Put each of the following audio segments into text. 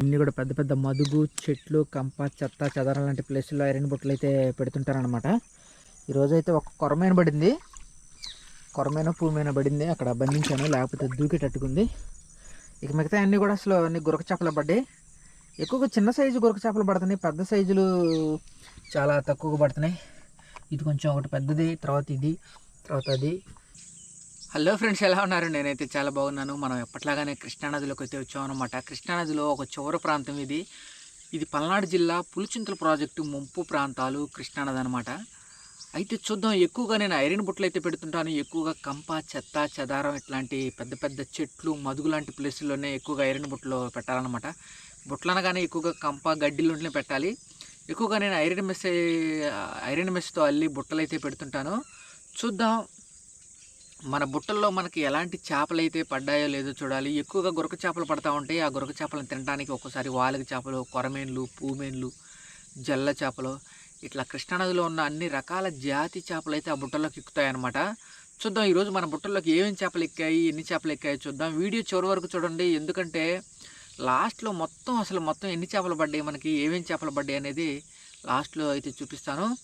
ఇన్ని కూడా పెద్ద పెద్ద మదుగు చెట్లు కంప చెత్త చెదరం లాంటి ప్లేసుల్లో ఐరన్ బుట్టలు అయితే పెడుతుంటారనమాట ఈరోజైతే ఒక కొరమైన పడింది. కొరమైన పూమైన పడింది. అక్కడ బంధించాను. లేకపోతే దూకేటట్టుకుంది. ఇక మిగతా అన్నీ కూడా అసలు అన్ని గురక చేపలు పడ్డాయి. ఎక్కువగా చిన్న సైజు గురక చేపలు పడుతున్నాయి. పెద్ద సైజులు చాలా తక్కువగా పడుతున్నాయి. ఇది కొంచెం ఒకటి పెద్దది తర్వాత ఇది తర్వాత అది. హలో ఫ్రెండ్స్ ఎలా ఉన్నారు? నేనైతే చాలా బాగున్నాను. మనం ఎప్పట్లాగానే కృష్ణానదిలోకి అయితే వచ్చామన్నమాట. కృష్ణానదిలో ఒక చివరి ప్రాంతం ఇది. ఇది పల్నాడు జిల్లా పులిచింతల ప్రాజెక్టు ముంపు ప్రాంతాలు కృష్ణానది అనమాట అయితే చూద్దాం ఎక్కువగా నేను ఐరన్ బుట్టలు అయితే పెడుతుంటాను. ఎక్కువగా కంప చెత్త చెదారం ఇట్లాంటి పెద్ద పెద్ద చెట్లు మదుగు లాంటి ప్లేసుల్లోనే ఎక్కువగా ఐరన్ బుట్టలు పెట్టాలన్నమాట. బుట్టలు అనగానే ఎక్కువగా కంప గడ్డిలోనే పెట్టాలి. ఎక్కువగా నేను ఐరన్ మెస్ ఐరన్ మెస్తో అల్లి బుట్టలు అయితే పెడుతుంటాను. చూద్దాం మన బుట్టల్లో మనకి ఎలాంటి చేపలు అయితే పడ్డాయో లేదో చూడాలి. ఎక్కువగా గురక చేపలు పడతా ఉంటాయి. ఆ గురక చేపలను తినడానికి ఒక్కోసారి వాలక చేపలు కొరమేన్లు పూమేన్లు జల్ల చేపలు ఇట్లా కృష్ణానదిలో ఉన్న అన్ని రకాల జాతి చేపలు అయితే ఆ బుట్టల్లోకి ఎక్కుతాయన్నమాట. చూద్దాం ఈరోజు మన బుట్టల్లోకి ఏమేమి చేపలు ఎక్కాయి ఎన్ని చేపలు ఎక్కాయి చూద్దాం. వీడియో చివరి వరకు చూడండి. ఎందుకంటే లాస్ట్లో మొత్తం అసలు మొత్తం ఎన్ని చేపలు పడ్డాయి మనకి ఏమేమి చేపలు పడ్డాయి అనేది లాస్ట్లో అయితే చూపిస్తాను.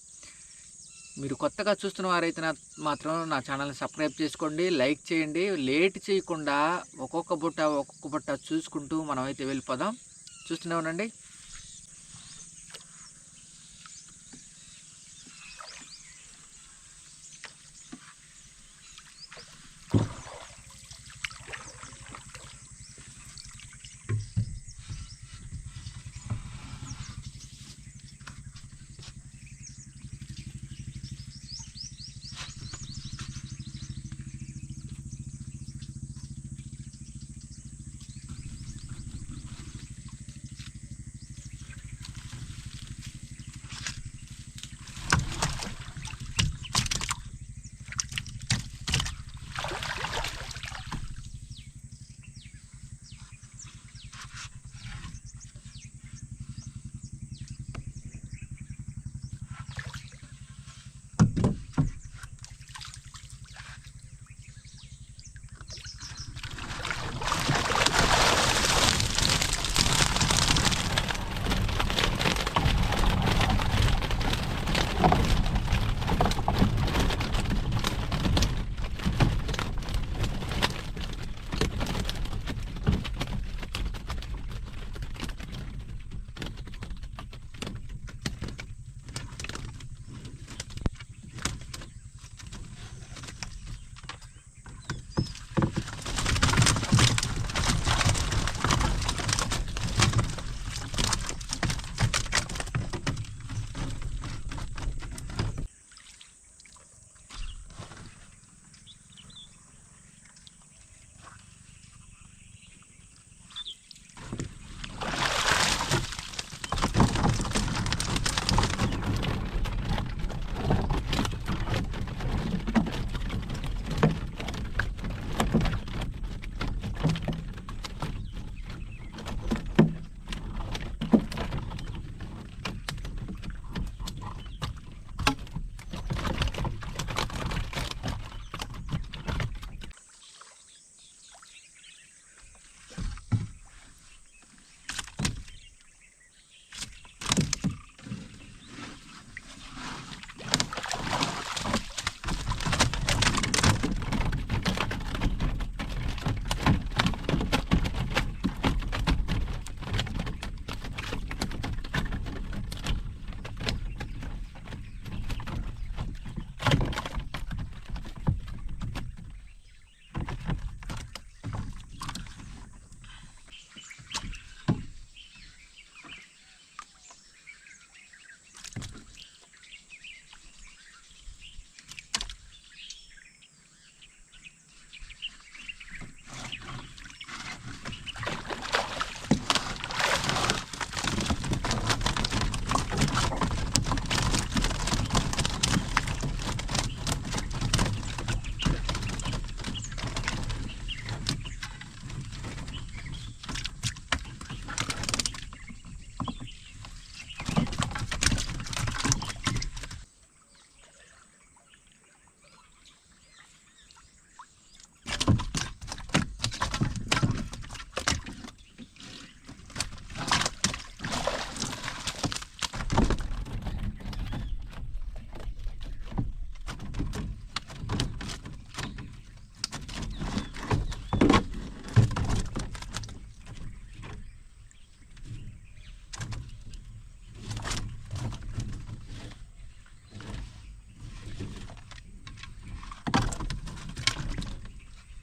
మీరు కొత్తగా చూస్తున్న వారైతే నా మాత్రం నా ఛానల్ని సబ్స్క్రైబ్ చేసుకోండి లైక్ చేయండి. లేట్ చేయకుండా ఒక్కొక్క బుట్ట ఒక్కొక్క బుట్ట చూసుకుంటూ మనమైతే వెళ్ళిపోదాం. చూస్తూనే ఉండండి.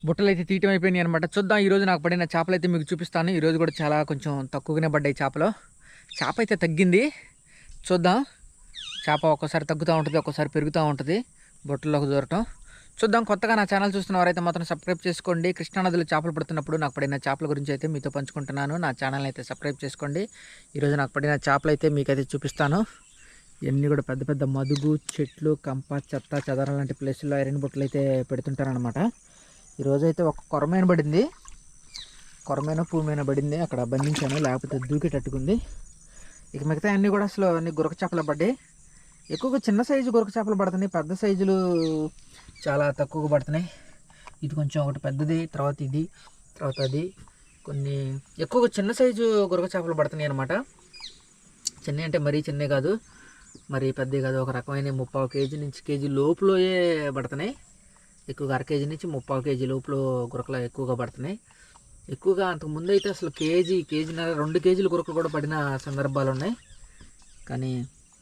బుట్టలు అయితే తీయటం అయిపోయినాయి అనమాట చూద్దాం ఈరోజు నాకు పడిన చేపలు అయితే మీకు చూపిస్తాను. ఈరోజు కూడా చాలా కొంచెం తక్కువగానే పడ్డాయి చేపలు. చేప అయితే తగ్గింది. చూద్దాం. చేప ఒక్కోసారి తగ్గుతూ ఉంటుంది ఒక్కోసారి పెరుగుతూ ఉంటుంది. బుట్టల్లోకి దూరటం. చూద్దాం కొత్తగా నా ఛానల్ చూస్తున్న వారైతే మాత్రం సబ్స్క్రైబ్ చేసుకోండి. కృష్ణానదిలో చేపలు పడుతున్నప్పుడు నాకు పడిన చేపల గురించి అయితే మీతో పంచుకుంటున్నాను. నా ఛానల్ అయితే సబ్స్క్రైబ్ చేసుకోండి. ఈరోజు నాకు పడిన చేపలు అయితే మీకైతే చూపిస్తాను. ఇవన్నీ కూడా పెద్ద పెద్ద మదుగు చెట్లు కంప చెత్త చెదరం లాంటి ప్లేసుల్లో ఐరన్ బుట్టలు అయితే పెడుతుంటారనమాట ఈరోజు అయితే ఒక కొరమైన పడింది కొరమైన పూమైన పడింది. అక్కడ బంధించాను లేకపోతే దూకేటట్టుకుంది. ఇక మిగతా అన్నీ కూడా అసలు అన్ని గురక చేపలు పడ్డాయి. ఎక్కువగా చిన్న సైజు గురక చేపలు పడుతున్నాయి. పెద్ద సైజులు చాలా తక్కువగా పడుతున్నాయి. ఇది కొంచెం ఒకటి పెద్దది తర్వాత ఇది తర్వాత అది. కొన్ని ఎక్కువగా చిన్న సైజు గురక చేపలు పడుతున్నాయి అనమాట చిన్న అంటే మరీ చిన్నవి కాదు. మరి పెద్దవి కాదు. ఒక రకమైన ముప్పావు కేజీ నుంచి కేజీ లోపులోయే పడుతున్నాయి. ఎక్కువగా అర కేజీ నుంచి ముప్పావు కేజీ లోపల గురకలు ఎక్కువగా పడుతున్నాయి. ఎక్కువగా అంతకు ముందు అయితే అసలు కేజీ కేజీన్నర రెండు కేజీలు గురకలు కూడా పడిన సందర్భాలు ఉన్నాయి. కానీ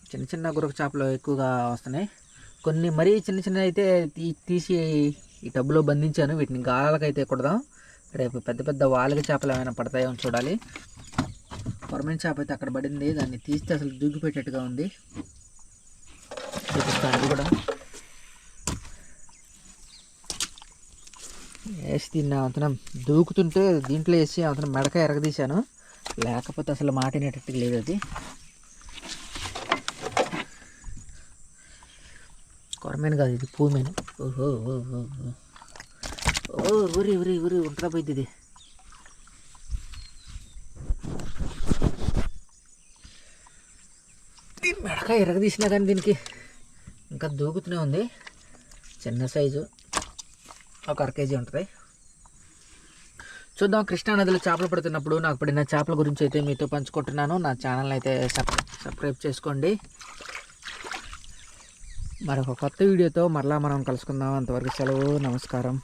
చిన్న చిన్న గురక చేపలు ఎక్కువగా వస్తున్నాయి. కొన్ని మరీ చిన్న చిన్న అయితే తీ తీసి ఈ టబ్బులో బంధించాను. వీటిని గాలాలకైతే కొడదాం. రేపు పెద్ద పెద్ద వాలుగ చేపలు ఏమైనా పడతాయో అని చూడాలి. కొరమైన చేప అయితే అక్కడ పడింది. దాన్ని తీస్తే అసలు దూకిపెట్టేట్టుగా ఉంది. చూపిస్తాను అది కూడా. వేసి దీన్ని అంతనం దూకుతుంటే దీంట్లో వేసి అంతనం మెడక ఎరగదీశాను. లేకపోతే అసలు మాటినేటట్టు లేదు అది. కొరమైన కాదు ఇది పూమెను. ఓహో ఓ ఓ ఓ ఊరి ఊరి ఊరి ఉంటుందా పోయింది ఇది. మెడక ఎరగదీసినా కానీ దీనికి ఇంకా దూకుతూనే ఉంది. చిన్న సైజు. ఒక అర కేజీ ఉంటుంది. చూద్దాం కృష్ణానదిలో చేపలు పడుతున్నప్పుడు నాకు పడిన చేపల గురించి అయితే మీతో పంచుకుంటున్నాను. నా ఛానల్ అయితే సబ్ సబ్స్క్రైబ్ చేసుకోండి. మరొక కొత్త వీడియోతో మరలా మనం కలుసుకుందాం. అంతవరకు సెలవు నమస్కారం.